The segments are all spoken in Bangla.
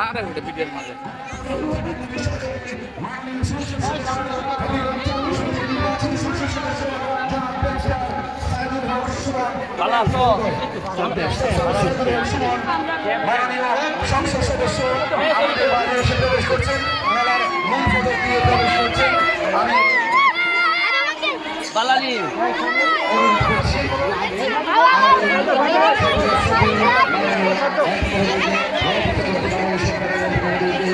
আরে ওটা ভিডিওর মাঝে। আছো মাননীয় সংসদ সদস্য আমাদের বালালি অনুরোধ করছি আয়োজনের আয়োজনের সামনে নিয়ে আসার জন্য অনুষ্ঠানের সভাপতি জাতীয় সংগীত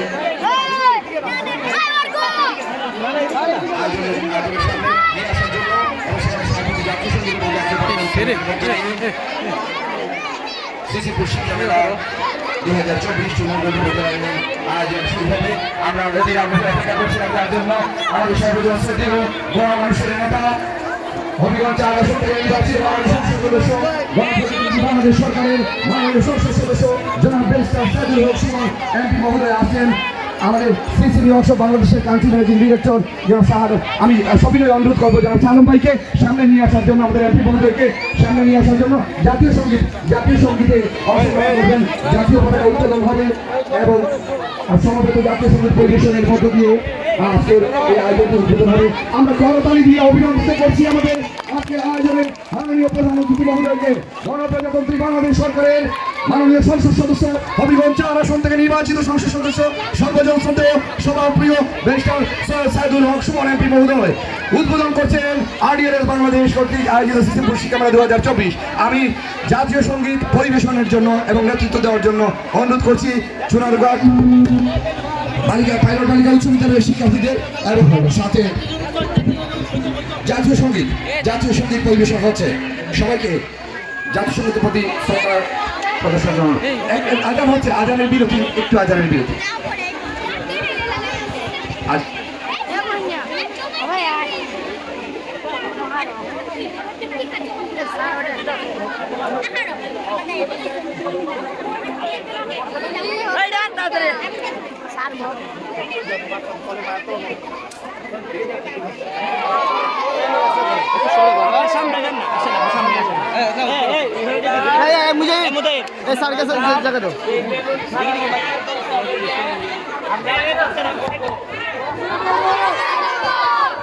ও জাতীয় পতাকা শ্রীশ্রী শিক্ষা দুই হাজার চব্বিশ চূড়ান্ত আয়োজন শুরু হবে আমরা রেডি আমরা অপেক্ষা করছিলাম তার জন্য আমাদের সর্বজন শ্রদ্ধেয় গোয়া মানুষের বাংলাদেশ সরকারের সংসদ সদস্য জনাব এমপি মহোদয় আছেন আমাদের সিসিবি অংশ বাংলাদেশের কান্ট্রি ম্যানেজিং ডিরেক্টর জনাব শাহাদ আমি সবিনয় অনুরোধ করব জনাব সালম ভাইকে সামনে নিয়ে আসার জন্য, আমাদের এমপি মহোদয়কে সামনে নিয়ে আসার জন্য জাতীয় সংগীত, জাতীয় সঙ্গীতে অংশগ্রহণ জাতীয় পতাকা উত্তোলন হবে এবং সমবেত জাতীয় সংগীত পরিবেশনের মধ্য দিয়ে আজকের এই আয়োজনটি উদ্বোধন হবে। আমরা করতালি দিয়ে অভিনন্দিত করছি আমাদের আজকের আয়োজনে মাননীয় প্রধানমন্ত্রী মহোদয়কে গণপ্রজাতন্ত্রী বাংলাদেশ সরকারের মাননীয় সংসদ সদস্য হবিগঞ্জ চার আসন থেকে নির্বাচিত সংসদ সদস্য সর্বজন শ্রদ্ধেয়, সভাপ্রিয় ব্যারিস্টার সৈয়দ সাইদুল হক, সুমন এমপি মহোদয়। উদ্বোধন করছেন আরডিএলএস বাংলাদেশ কর্তৃক আয়োজিত সিস্টেমপুর শিক্ষা মেলা দু হাজার চব্বিশ। আমি জাতীয় সংগীত পরিবেশনের জন্য এবং নেতৃত্ব দেওয়ার জন্য অনুরোধ করছি, চুনারগড় বালিকা পাইলট বালিকা উচ্চ বিদ্যালয়ের শিক্ষার্থীদের এবং সাথে জাতীয় সংগীত জাতীয় সংগীত পরিবেশন হচ্ছে। সবাইকে জাতীয় সঙ্গীতের প্রতি প্রদর্শন এক আজান হচ্ছে আজানের বিরতি একটু আজানের বিরতি। আজ সামনে যান না আসেন না, সামনে আসেন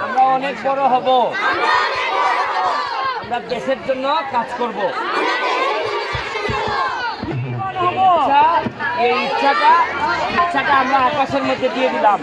আমরা অনেক বড় হব। আমরা দেশের জন্য কাজ করব। এই ইচ্ছাটা ইচ্ছাটা আমরা আকাশের মধ্যে দিয়ে দিলাম।